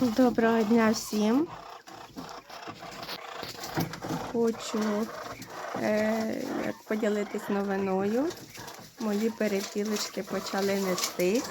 Доброго дня всім. Хочу е, як поділитись новиною. Мої перепілочки почали нести.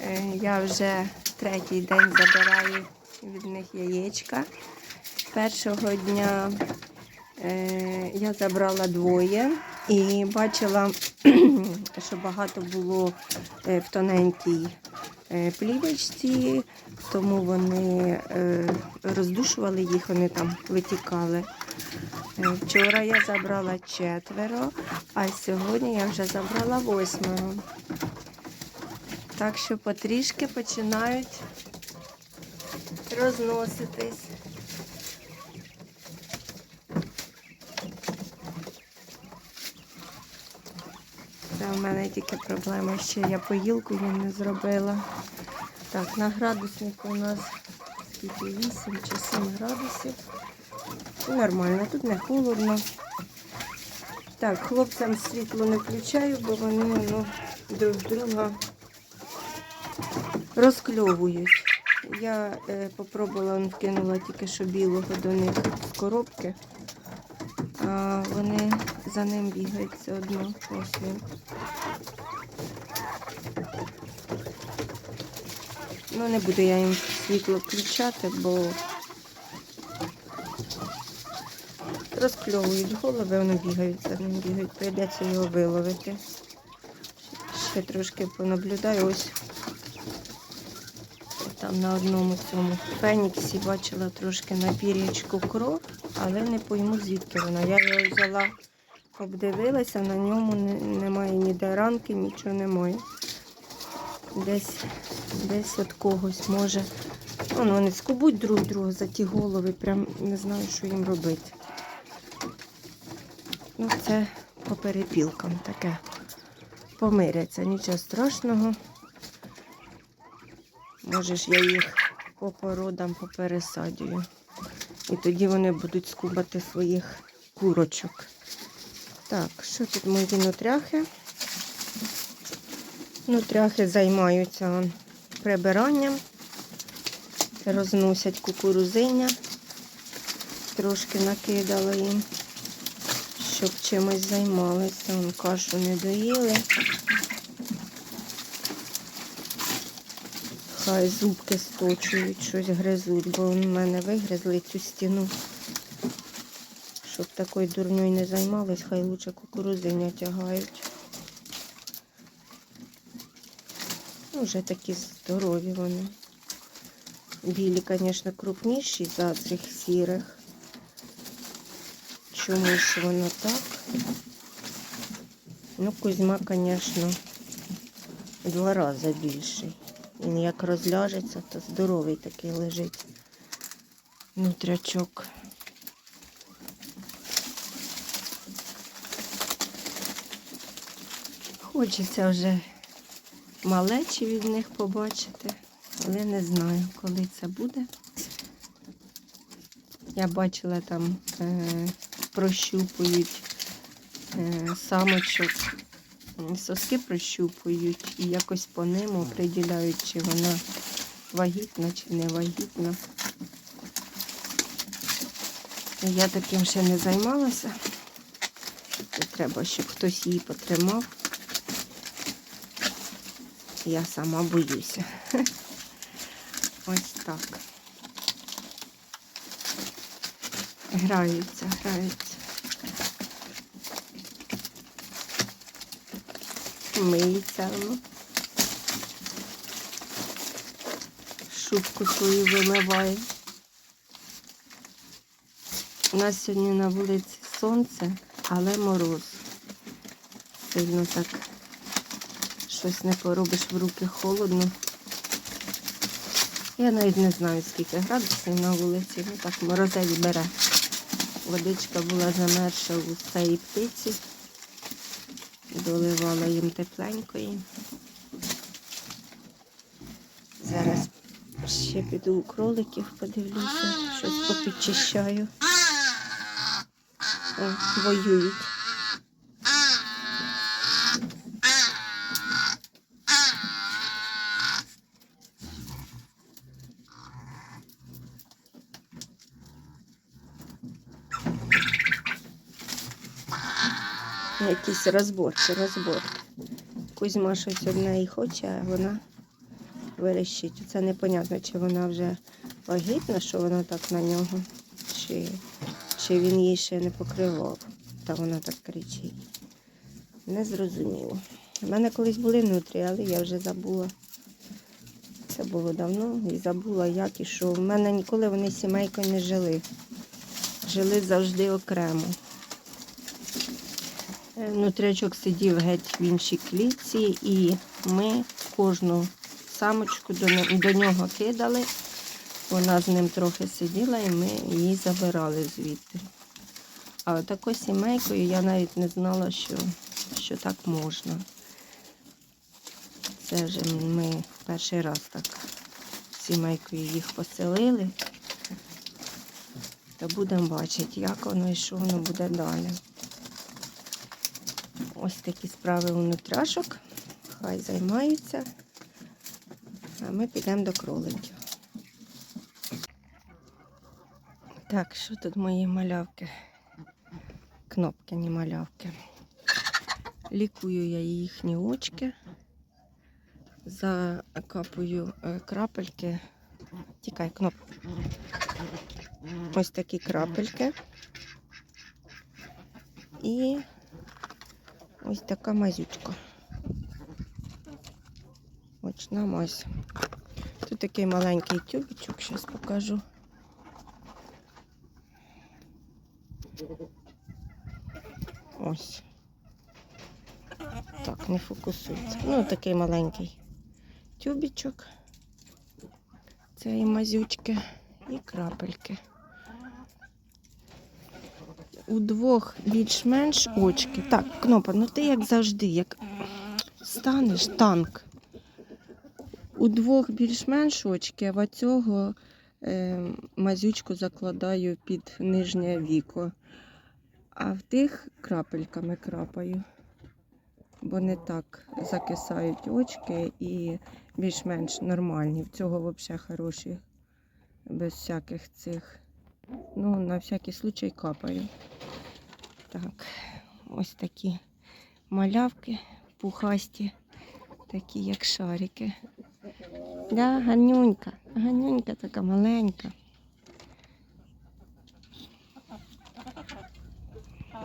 Е, я вже третій день забираю від них яєчка. Першого дня е, я забрала двоє і бачила, що багато було е, в тоненькій е, плівочці, тому вони е, роздушували їх, вони там витікали. Вчора я забрала четверо, а сьогодні я вже забрала восьмеро. Так що потрішки починають розноситись. В мене тільки проблема, що я поїлку їм не зробила. Так, на градуснику у нас скільки 8 чи 7 градусів. Нормально, тут не холодно. Так, хлопцям світло не включаю, бо вони ну, друг друга розкльовують. Я е, попробувала, вкинула тільки що білого до них з коробки. А вони за ним бігають все одно. Ось він. Ну, не буду я їм світло включати, бо розкльовують голови, вони бігають за ним бігають. Прийдеться його виловити. Ще трошки понаблюдаю. Ось там на одному цьому феніксі бачила трошки на кров, але не пойму звідки вона. Я його взяла, обдивилася, на ньому немає ніде ранки, нічого немає. Десь, десь від когось може. Вон вони скубуть друг друга за ті голови, прям не знаю, що їм робити. Ну, це по перепілкам таке. Помиряться, нічого страшного. Може ж я їх по породам попересадюю. І тоді вони будуть скубати своїх курочок. Так, що тут мої нутряхи? Нутряхи займаються прибиранням, розносять кукурузиня. Трошки накидала їм, щоб чимось займалися. Вон кашу не доїли. Хай зубки сточують, щось гризуть, бо в мене вигризли цю стіну. Щоб такою дурньою не займались, хай лучше кукурузиня тягають. Ну, вже такі здорові вони. Білі, звісно, крупніші за цих сірих. Ж воно так? Ну, Кузьма, звісно, два рази більший. Він як розляжеться, то здоровий такий лежить нутрячок. Хочеться вже малечі від них побачити, але не знаю, коли це буде. Я бачила там е, прощупують е, самочок, соски прощупують і якось по ним оприділяють, чи вона вагітна чи не вагітна. Я таким ще не займалася. Треба, щоб хтось її потримав. Я сама боюся. Ось так. Граються, граються. Миється. Шубку свою вимиває. У нас сьогодні на вулиці сонце, але мороз. Сильно так щось не поробиш в руки холодно. Я навіть не знаю, скільки градусів на вулиці, ну так морозець бере. Водичка була замерша у цієї птиці. Доливала їм тепленької. Зараз ще піду у кроликів, подивлюся, щось попідчищаю. О, воюють. Якісь розборки, розборки. Кузьма щось одне і хоче, а вона верещить. Це непонятно, чи вона вже вагітна, що вона так на нього, чи, чи він її ще не покривав. Та вона так кричить. Не зрозуміло. У мене колись були внутрі, але я вже забула. Це було давно і забула, як і що. У мене ніколи вони сімейкою не жили. Жили завжди окремо. Нутрячок сидів геть в іншій клітці, і ми кожну самочку до, нього кидали. Вона з ним трохи сиділа, і ми її забирали звідти. А отако сімейкою я навіть не знала, що, що так можна. Це вже ми перший раз так сімейкою їх поселили. Та будемо бачити, як воно і що воно буде далі. Ось такі справи у нутряшок. Хай займаються. А ми підемо до кроликів. Так, що тут мої малявки? Кнопки, не малявки. Лікую я їхні очки. Закапую е, крапельки. Тікай, кноп. Ось такі крапельки. І ось така мазючка. Очна мазь. Тут такий маленький тюбичок, зараз покажу. Ось. Так, не фокусується. Ну, такий маленький тюбічок. Цієї мазючки і крапельки. У двох більш-менш очки. Так, кнопа, ну ти як завжди, як станеш танк. У двох більш-менш очки, а в цього е, мазючку закладаю під нижнє віко. А в тих крапельками крапаю, бо не так закисають очки і більш-менш нормальні. В цього взагалі хороші, без всяких цих. Ну, на всякий случай капаю. Так, ось такі малявки пухасті, такі як шарики. Да, гарнюнька, гарнюнька така маленька.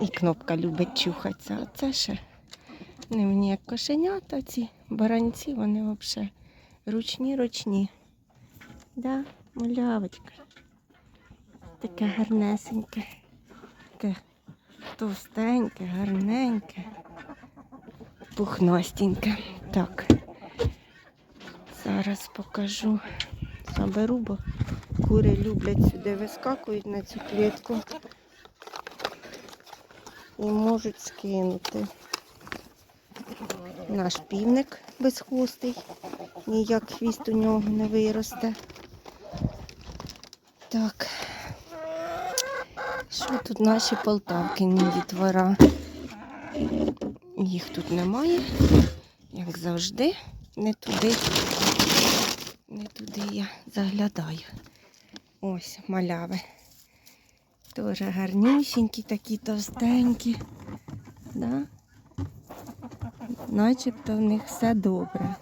І кнопка любить чухатися. Оце ще не мені як кошенята ці баранці, вони взагалі ручні ручні. Да, малявочка. Таке гарнесеньке, таке товстеньке, гарненьке, пухнастеньке. Так. Зараз покажу. Заберу, бо кури люблять сюди вискакують на цю клітку і можуть скинути. Наш півник безхвостий, ніяк хвіст у нього не виросте. Так. Що тут наші полтавкині дітвора? Їх тут немає, як завжди, не туди, не туди я заглядаю. Ось маляви. Теж гарнюсінькі, такі товстенькі. Да? Начебто в них все добре.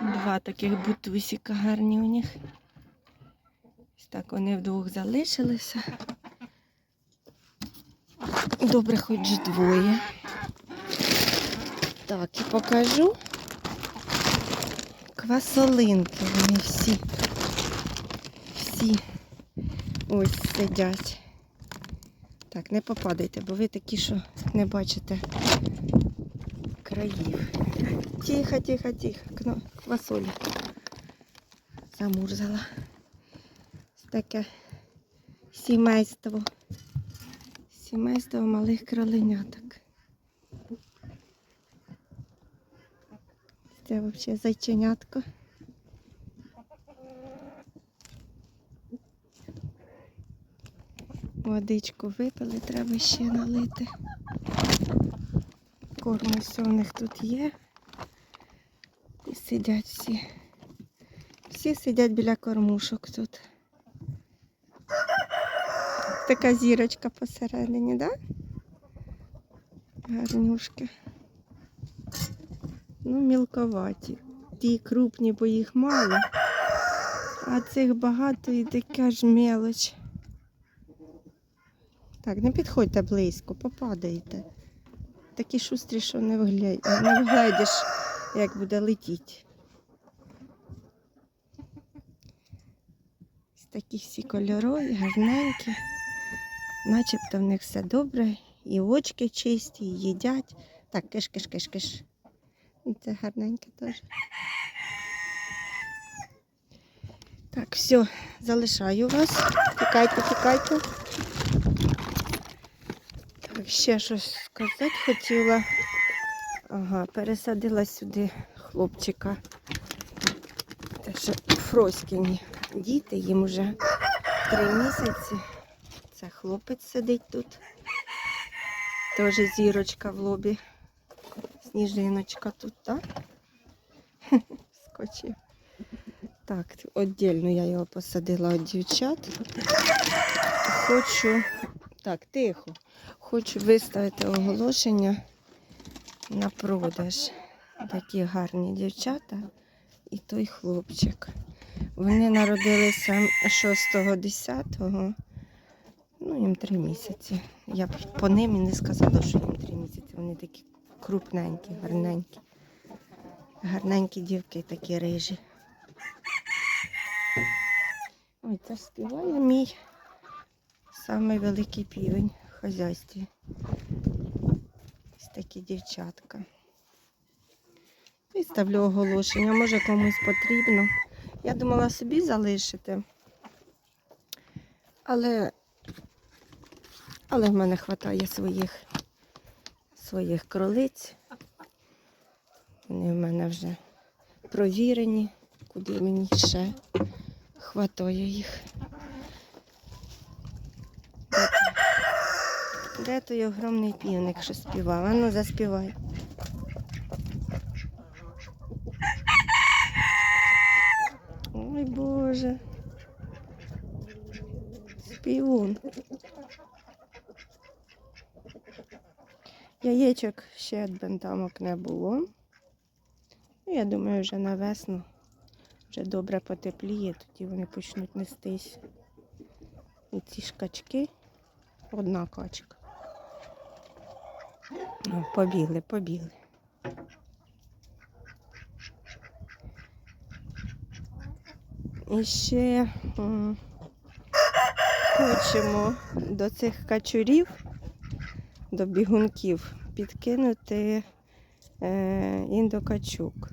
Два таких бутусіка гарні у них. Так вони вдвох залишилися. Добре, хоч двоє. Так, і покажу квасолинки. Вони всі. Всі ось сидять. Так, не попадайте, бо ви такі, що не бачите країв. Тихо, тихо, тихо. Квасолі. Замурзала. Таке сімейство. Сімейство малих кроленяток. Це взагалі зайченятко. Водичку випили, треба ще налити. Корм все у них тут є. І сидять всі. Всі сидять біля кормушок тут. Така зірочка посередині, так? Да? Гарнюшки. Ну, мілковаті. Ті крупні, бо їх мало. А цих багато і така ж мелоч. Так, не підходьте близько, попадаєте. Такі шустрі, що не виглядиш, як буде летіти. Такі всі кольорові, гарненькі. Начебто в них все добре, і очки чисті, і їдять. Так, киш, киш, киш, киш. Це гарненьке теж. Так, все, залишаю вас. Тікайте, тікайте. Так, ще щось сказати хотіла. Ага, пересадила сюди хлопчика. Те, що Фроськіні діти, їм вже три місяці. Це хлопець сидить тут. Теж зірочка в лобі. Сніжиночка тут, так? Скочив. Так, віддільно я його посадила від дівчат. Хочу. Так, тихо. Хочу виставити оголошення на продаж. Такі гарні дівчата і той хлопчик. Вони народилися 6-10, ну їм три місяці. Я б по ним і не сказала, що їм три місяці. Вони такі крупненькі, гарненькі. Гарненькі дівки, такі рижі. Ой, це співає мій самий великий півень в хазяйстві. Ось такі дівчатка. Виставлю оголошення, може комусь потрібно. Я думала собі залишити. Але, але в мене вистачає своїх, своїх кролиць. Вони в мене вже провірені, куди мені ще хватає їх. Де той- огромний півник, що співав? Ану, заспівай. Ой Боже. Співун. Яєчок ще бентамок не було. Ну, я думаю, вже на весну вже добре потепліє, тоді вони почнуть нестись. І ці шкачки, одна качка. О, побігли, побігли. І ще хочемо до цих качурів, до бігунків, підкинути е, індокачук.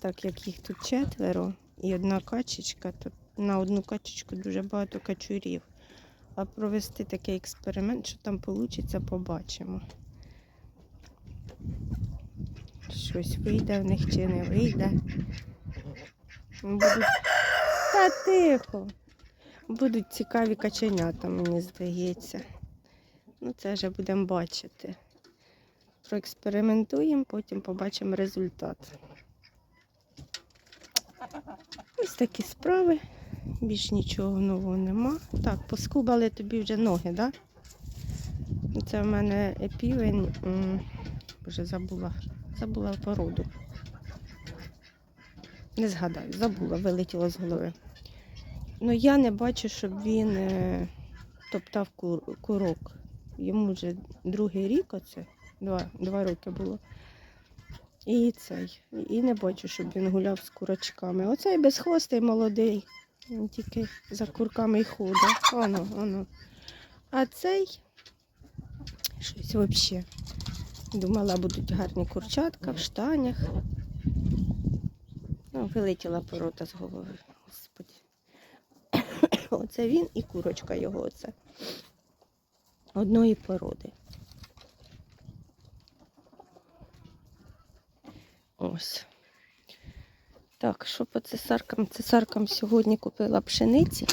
Так як їх тут четверо і одна качечка, то на одну качечку дуже багато качурів. А провести такий експеримент, що там вийде, побачимо. Щось вийде в них чи не вийде. Будуть... Та тихо. Будуть цікаві каченята, мені здається. Ну, це вже будемо бачити. Проекспериментуємо, потім побачимо результат. Ось такі справи. Більш нічого нового нема. Так, поскубали тобі вже ноги, так? Да? Це в мене півень. Вже забула. Забула породу. Не згадаю, забула, вилетіло з голови. Ну я не бачу, щоб він е, топтав курок. Йому вже другий рік оце, два, два роки було. І цей. І не бачу, щоб він гуляв з курочками. Оцей безхвостий молодий. Він тільки за курками й ходить. Оно, оно. А цей щось взагалі. Думала, будуть гарні курчатка в штанях. Ну, вилетіла порота з голови. Господи. Оце він і курочка його оце. Одної породи. Ось. Так, що по цесаркам? Цесаркам сьогодні купила пшениці,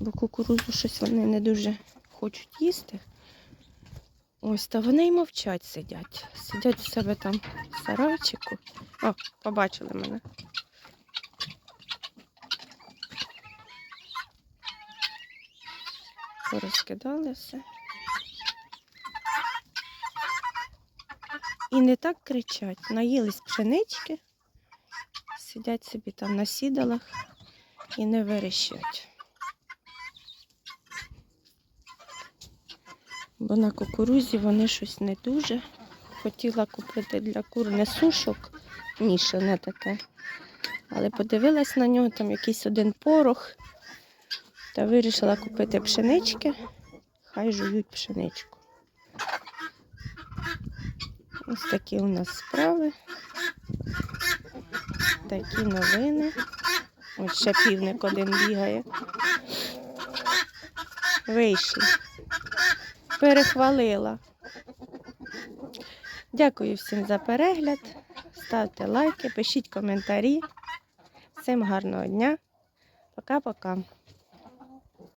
бо кукурузу щось вони не дуже хочуть їсти. Ось, та вони й мовчать сидять. Сидять у себе там в сарайчику. О, побачили мене. Порозкидали все. І не так кричать. Наїлись пшенички, сидять собі там на сідалах і не верещать. Бо на кукурузі вони щось не дуже. Хотіла купити для кур не сушок, мішане таке. Але подивилась на нього, там якийсь один порох. Та вирішила купити пшенички. Хай жують пшеничку. Ось такі у нас справи. Такі новини. Ось ще півник один бігає. Вийшли. Перехвалила. Дякую всім за перегляд. Ставте лайки, пишіть коментарі. Всім гарного дня. Пока-пока.